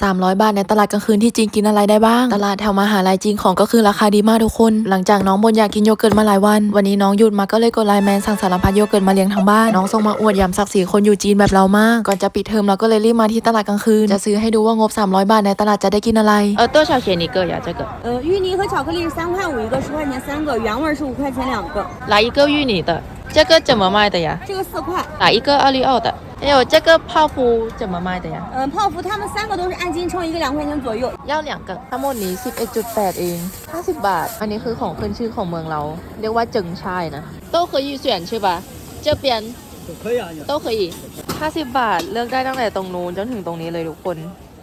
300 บาทในตลาดกลางคืนที่จีนกินอะไรได้บ้าง ตลาดแถวมหาลัยจีนของก็คือราคาดีมากทุกคน หลังจากน้องบนอยากกินโยเกิร์ตมาหลายวัน วันนี้น้องหยุดมาก็เลยกดไลน์แมนสั่งสารพัดโยเกิร์ตมาเลี้ยงทั้งบ้าน น้องส่งมาอวดยำศักดิ์ศรีคนอยู่จีนแบบเรามาก ก่อนจะปิดเทอมเราก็เลยรีบมาที่ตลาดกลางคืน จะซื้อให้ดูว่างบ 300 บาทในตลาดจะได้กินอะไร 呃，多少钱一个呀？这个呃，芋泥和巧克力是三块五一个，十块钱三个，原味是五块钱两个，来一个芋泥的， 这个怎么卖的呀？这个四块。来一个奥利奥的，还有这个泡芙怎么卖的呀？嗯、泡芙他们三个都是按斤称，一个两块钱左右。要两个，ทั้งหมดนี้11.8เอง50 บาท อันนี้คือของขึ้นชื่อของเมืองเรา เรียกว่าจึงช่ายนะ都可以选是吧这边可以啊，你都可以50 บาท เลือกได้ตั้งแต่ตรงนู้นจนถึงตรงนี้เลยทุกคน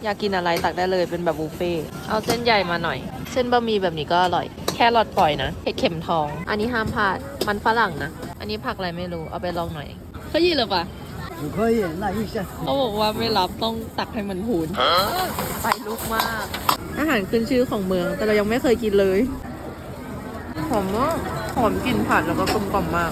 อยากกินอะไรตักได้เลยเป็นแบบบุฟเฟ่ต์เอาเส้นใหญ่มาหน่อย เส้นบะหมี่แบบนี้ก็อร่อย แค่รอดปล่อยนะเห็ดเข็มทอง อันนี้ห้ามพลาด มันฝรั่งนะ อันนี้ผักอะไรไม่รู้ เอาไปลองหน่อยขยี้เลยปะ 不可以，那一下。 เขาบอกว่าไม่รับต้องตักให้มันพูนไฟลุกมาก อาหารขึ้นชื่อของเมือง แต่เรายังไม่เคยกินเลย หอมมากหอมกลิ่นผัดแล้วก็กลมกล่อมมาก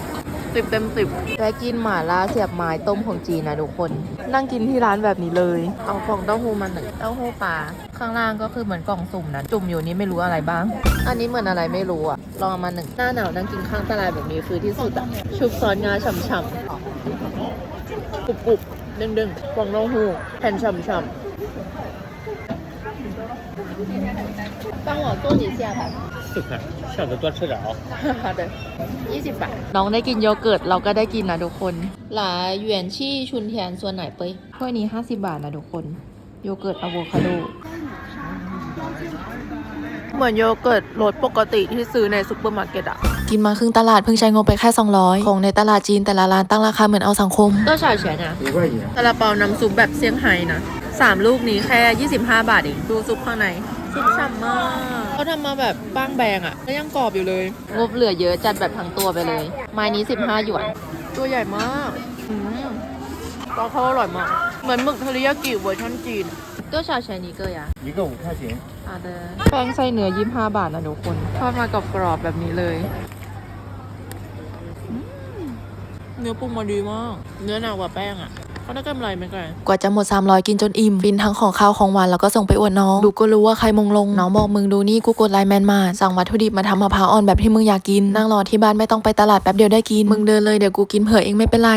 สิบเต็มสิบแวะกินหม่าล่าเสียบไม้ต้มของจีนนะทุกคน นั่งกินที่ร้านแบบนี้เลย เอาฟองเต้าหู้มาหนึ่งเต้าหู้ปลาข้างล่างก็คือเหมือนกล่องสุ่มนะจุ่มอยู่นี่ไม่รู้อะไรบ้าง อันนี้เหมือนอะไรไม่รู้อะลองเอามาหนึ่งหน้าหนาวนั่งกินข้างตลาดแบบนี้คือที่สุดอะชุบซอสงาฉ่ำๆกรุบกรุบๆดึงๆฟองเต้าหู้แผ่นฉ่ำๆ 帮我做几下吧四块，下次多吃点啊。好的ยี่สิบบาท น้องได้กินโยเกิร์ต เราก็ได้กินนะทุกคน หลายเหวียนชี่ชุนเทียนส่วนไหนเป้ยถ้วยนี้ 50 บาทนะทุกคน โยเกิร์ตอะโวคาโด เหมือนโยเกิร์ตรสปกติที่ซื้อในซุปเปอร์มาร์เก็ตอะ กินมาครึ่งตลาดเพิ่งใช้งบไปแค่ 200 ของในตลาดจีนแต่ละร้านตั้งราคาเหมือนเอาสังคม 多少钱啊五块钱。 ซาลาเปาน้ำซุปแบบเซี่ยงไฮ้นะ สามลูกนี้แค่ 25 บาทเอง ดูซุปข้างในซุปฉ่ำมากเขาทำมาแบบบ้างแบงอะแล้วยังกรอบอยู่เลย งบเหลือเยอะจัดแบบทั้งตัวไปเลย ไม้นี้ 15 หยวน ตัวใหญ่มากอืมปลาเขาอร่อยมาก เหมือนหมึกเทอริยากิเวอร์ชันจีนตัวชาเชนิเกอร์ยะ 一个五块钱。 อาเดแป้งไส้เนื้อ 25 บาทนะทุกคน ทอดมากับกรอบๆแบบนี้เลยอืมเนื้อปรุงมาดีมาก เนื้อหนากว่าแป้งอะ เขาได้กำไรไหมกันกว่าจะหมด 300 กินจนอิ่ม ฟินทั้งของข้าวของหวานแล้วก็ส่งไปอวดน้อง ดูก็รู้ว่าใครมงลง น้องบอกมึงดูนี่กูกดไลน์แมนมา สั่งวัตถุดิบมาทำมะพร้าวอ่อนแบบที่มึงอยากกิน นั่งรอที่บ้านไม่ต้องไปตลาดแป๊บเดียวได้กิน มึงเดินเลยเดี๋ยวกูกินเผื่อเองไม่เป็นไร